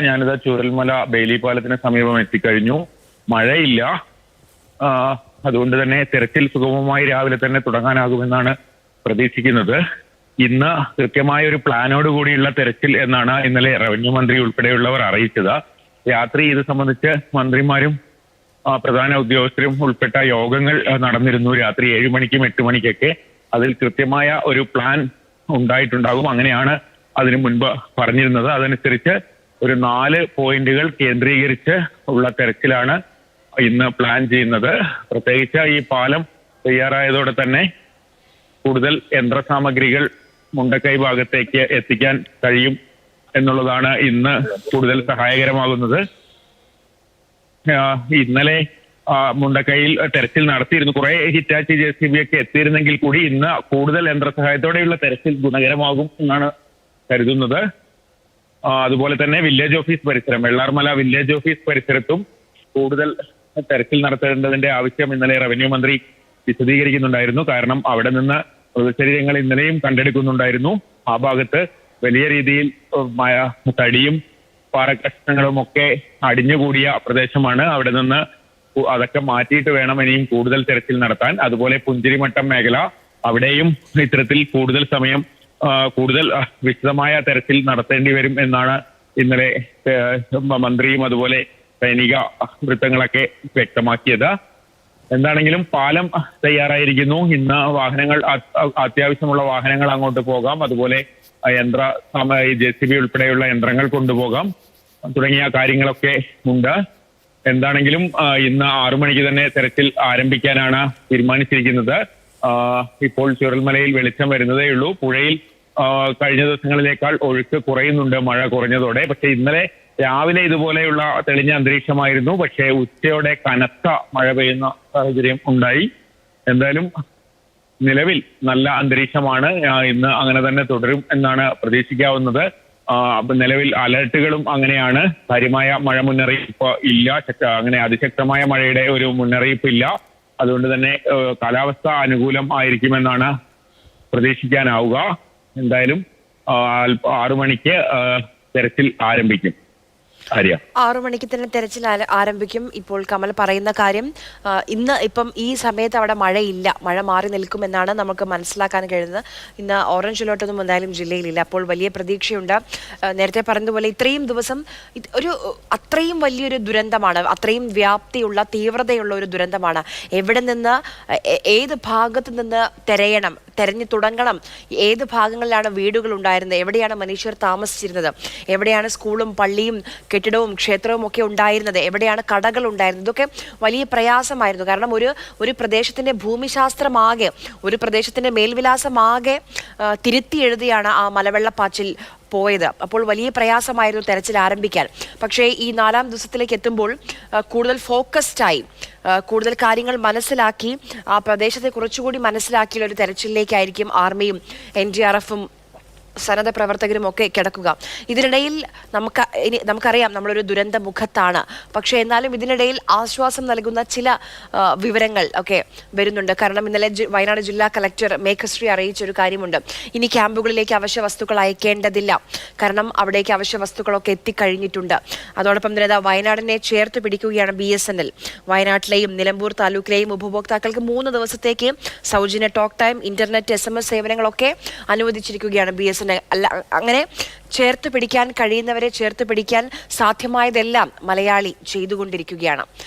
ഞാനിത് ചുരൽമല ബേലി പാലത്തിന് സമീപം എത്തിക്കഴിഞ്ഞു. മഴയില്ല. അതുകൊണ്ട് തന്നെ തിരച്ചിൽ സുഗമമായി രാവിലെ തന്നെ തുടങ്ങാനാകുമെന്നാണ് പ്രതീക്ഷിക്കുന്നത്. ഇന്ന് കൃത്യമായ ഒരു പ്ലാനോട് കൂടിയുള്ള തിരച്ചിൽ എന്നാണ് ഇന്നലെ റവന്യൂ മന്ത്രി ഉൾപ്പെടെയുള്ളവർ അറിയിച്ചത്. രാത്രി ഇത് സംബന്ധിച്ച് മന്ത്രിമാരും പ്രധാന ഉദ്യോഗസ്ഥരും ഉൾപ്പെട്ട യോഗങ്ങൾ നടന്നിരുന്നു. രാത്രി ഏഴ് മണിക്കും എട്ട് മണിക്കൊക്കെ അതിൽ കൃത്യമായ ഒരു പ്ലാൻ ഉണ്ടായിട്ടുണ്ടാകും. അങ്ങനെയാണ് അതിനു മുൻപ് പറഞ്ഞിരുന്നത്. അതനുസരിച്ച് ഒരു നാല് പോയിന്റുകൾ കേന്ദ്രീകരിച്ച് ഉള്ള തെരച്ചിലാണ് ഇന്ന് പ്ലാൻ ചെയ്യുന്നത്. പ്രത്യേകിച്ച് ഈ പാലം തയ്യാറായതോടെ തന്നെ കൂടുതൽ യന്ത്രസാമഗ്രികൾ മുണ്ടക്കൈ ഭാഗത്തേക്ക് എത്തിക്കാൻ കഴിയും എന്നുള്ളതാണ് ഇന്ന് കൂടുതൽ സഹായകരമാകുന്നത്. ഇന്നലെ മുണ്ടക്കൈയിൽ തെരച്ചിൽ നടത്തിയിരുന്നു. കുറെ ഹിറ്റാച്ചി ജെ സി ബി ഒക്കെ എത്തിയിരുന്നെങ്കിൽ കൂടി ഇന്ന് കൂടുതൽ യന്ത്രസഹായത്തോടെയുള്ള തെരച്ചിൽ ഗുണകരമാകും എന്നാണ് കരുതുന്നത്. അതുപോലെ തന്നെ വില്ലേജ് ഓഫീസ് പരിസരം വെള്ളാർമല വില്ലേജ് ഓഫീസ് പരിസരത്തും കൂടുതൽ തെരച്ചിൽ നടത്തേണ്ടതിന്റെ ആവശ്യം ഇന്നലെ റവന്യൂ മന്ത്രി വിശദീകരിക്കുന്നുണ്ടായിരുന്നു. കാരണം അവിടെ നിന്ന് മൃതശരീരങ്ങൾ ഇന്നലെയും കണ്ടെടുക്കുന്നുണ്ടായിരുന്നു. ആ ഭാഗത്ത് വലിയ രീതിയിൽ തടിയും പാറക്കഷ്ണങ്ങളും ഒക്കെ അടിഞ്ഞുകൂടിയ പ്രദേശമാണ്. അവിടെ നിന്ന് അതൊക്കെ മാറ്റിയിട്ട് വേണം ഇനിയും കൂടുതൽ തെരച്ചിൽ നടത്താൻ. അതുപോലെ പുഞ്ചിരിമട്ടം മേഖല അവിടെയും ഇത്തരത്തിൽ കൂടുതൽ സമയം കൂടുതൽ വിശദമായ തെരച്ചിൽ നടത്തേണ്ടി വരും എന്നാണ് ഇന്നലെ മന്ത്രിയും അതുപോലെ സൈനിക വൃത്തങ്ങളൊക്കെ വ്യക്തമാക്കിയത്. എന്താണെങ്കിലും പാലം തയ്യാറായിരിക്കുന്നു. ഇന്ന് വാഹനങ്ങൾ അത്യാവശ്യമുള്ള വാഹനങ്ങൾ അങ്ങോട്ട് പോകാം. അതുപോലെ യന്ത്ര ജെ സി ബി ഉൾപ്പെടെയുള്ള യന്ത്രങ്ങൾ കൊണ്ടുപോകാം. തുടങ്ങിയ കാര്യങ്ങളൊക്കെ ഉണ്ട്. എന്താണെങ്കിലും ഇന്ന് ആറു മണിക്ക് തന്നെ തെരച്ചിൽ ആരംഭിക്കാനാണ് തീരുമാനിച്ചിരിക്കുന്നത്. ഇപ്പോൾ ചുരൽമലയിൽ വെളിച്ചം വരുന്നതേ ഉള്ളൂ. പുഴയിൽ കഴിഞ്ഞ ദിവസങ്ങളിലേക്കാൾ ഒഴുക്ക് കുറയുന്നുണ്ട് മഴ കുറഞ്ഞതോടെ. പക്ഷെ ഇന്നലെ രാവിലെ ഇതുപോലെയുള്ള തെളിഞ്ഞ അന്തരീക്ഷമായിരുന്നു. പക്ഷേ ഉച്ചയോടെ കനത്ത മഴ പെയ്യുന്ന സാഹചര്യം ഉണ്ടായി. എന്തായാലും നിലവിൽ നല്ല അന്തരീക്ഷമാണ്. ഇന്ന് അങ്ങനെ തന്നെ തുടരും എന്നാണ് പ്രതീക്ഷിക്കാവുന്നത്. നിലവിൽ അലർട്ടുകളും അങ്ങനെയാണ്. കാര്യമായ മഴ മുന്നറിയിപ്പ് ഇല്ല. അങ്ങനെ അതിശക്തമായ മഴയുടെ ഒരു മുന്നറിയിപ്പ് ഇല്ല. അതുകൊണ്ട് തന്നെ കാലാവസ്ഥ അനുകൂലം ആയിരിക്കുമെന്നാണ് പ്രതീക്ഷിക്കാനാവുക. എന്തായാലും ആറു മണിക്ക് തെരച്ചിൽ ആരംഭിക്കും. ആറു മണിക്ക് തന്നെ തെരച്ചിൽ ആരംഭിക്കും. ഇപ്പോൾ കമൽ പറയുന്ന കാര്യം ഇന്ന് ഇപ്പം ഈ സമയത്ത് അവിടെ മഴയില്ല. മഴ മാറി നിൽക്കുമെന്നാണ് നമുക്ക് മനസ്സിലാക്കാൻ കഴിയുന്നത്. ഇന്ന് ഓറഞ്ച് അലേർട്ടൊന്നും എന്തായാലും ജില്ലയിലില്ല. അപ്പോൾ വലിയ പ്രതീക്ഷയുണ്ട്. നേരത്തെ പറഞ്ഞതുപോലെ ഇത്രയും ദിവസം ഒരു അത്രയും വലിയൊരു ദുരന്തമാണ്. അത്രയും വ്യാപ്തിയുള്ള തീവ്രതയുള്ള ഒരു ദുരന്തമാണ്. എവിടെ നിന്ന് ഏത് ഭാഗത്ത് നിന്ന് തെരയണം? തെരഞ്ഞു തുടങ്ങണം. ഏത് ഭാഗങ്ങളിലാണ് വീടുകൾ ഉണ്ടായിരുന്നത്? എവിടെയാണ് മനുഷ്യർ താമസിച്ചിരുന്നത്? എവിടെയാണ് സ്കൂളും പള്ളിയും കെട്ടിടവും ക്ഷേത്രവും ഒക്കെ ഉണ്ടായിരുന്നത്? എവിടെയാണ് കടകൾ ഉണ്ടായിരുന്നത്? ഇതൊക്കെ വലിയ പ്രയാസമായിരുന്നു. കാരണം ഒരു ഒരു പ്രദേശത്തിന്റെ ഭൂമിശാസ്ത്രമാകെ ഒരു പ്രദേശത്തിന്റെ മേൽവിലാസമാകെ തിരുത്തി എഴുതിയാണ് ആ മലവെള്ളപ്പാച്ചിൽ പോയത്. അപ്പോൾ വലിയ പ്രയാസമായിരുന്നു തെരച്ചിൽ ആരംഭിക്കാൻ. പക്ഷേ ഈ നാലാം ദിവസത്തിലേക്ക് എത്തുമ്പോൾ കൂടുതൽ ഫോക്കസ്ഡായി കൂടുതൽ കാര്യങ്ങൾ മനസ്സിലാക്കി ആ പ്രദേശത്തെ കുറച്ചുകൂടി മനസ്സിലാക്കിയുള്ള ഒരു തെരച്ചിലിലേക്കായിരിക്കും ആർമിയും എൻ ഡി ആർ എഫും സന്നദ്ധ പ്രവർത്തകരും ഒക്കെ കിടക്കുക. ഇതിനിടയിൽ നമുക്ക് ഇനി നമുക്കറിയാം നമ്മളൊരു ദുരന്ത മുഖത്താണ്. പക്ഷേ എന്നാലും ഇതിനിടയിൽ ആശ്വാസം നൽകുന്ന ചില വിവരങ്ങൾ ഒക്കെ വരുന്നുണ്ട്. കാരണം ഇന്നലെ വയനാട് ജില്ലാ കളക്ടർ മേഘശ്രീ അറിയിച്ചൊരു കാര്യമുണ്ട്. ഇനി ക്യാമ്പുകളിലേക്ക് അവശ്യ വസ്തുക്കൾ അയക്കേണ്ടതില്ല. കാരണം അവിടേക്ക് അവശ്യ വസ്തുക്കളൊക്കെ എത്തിക്കഴിഞ്ഞിട്ടുണ്ട്. അതോടൊപ്പം തന്നെ വയനാടിനെ ചേർത്ത് പിടിക്കുകയാണ് ബി എസ് എൻ എൽ. വയനാട്ടിലെയും നിലമ്പൂർ താലൂക്കിലെയും ഉപഭോക്താക്കൾക്ക് മൂന്ന് ദിവസത്തേക്ക് സൗജന്യ talk time internet S M S സേവനങ്ങളൊക്കെ അനുവദിച്ചിരിക്കുകയാണ് ബി എസ് അല്ല അങ്ങനെ ചേർത്ത് പിടിക്കാൻ കഴിയുന്നവരെ ചേർത്ത് പിടിക്കാൻ സാധ്യമായതെല്ലാം മലയാളി ചെയ്തുകൊണ്ടിരിക്കുകയാണ്.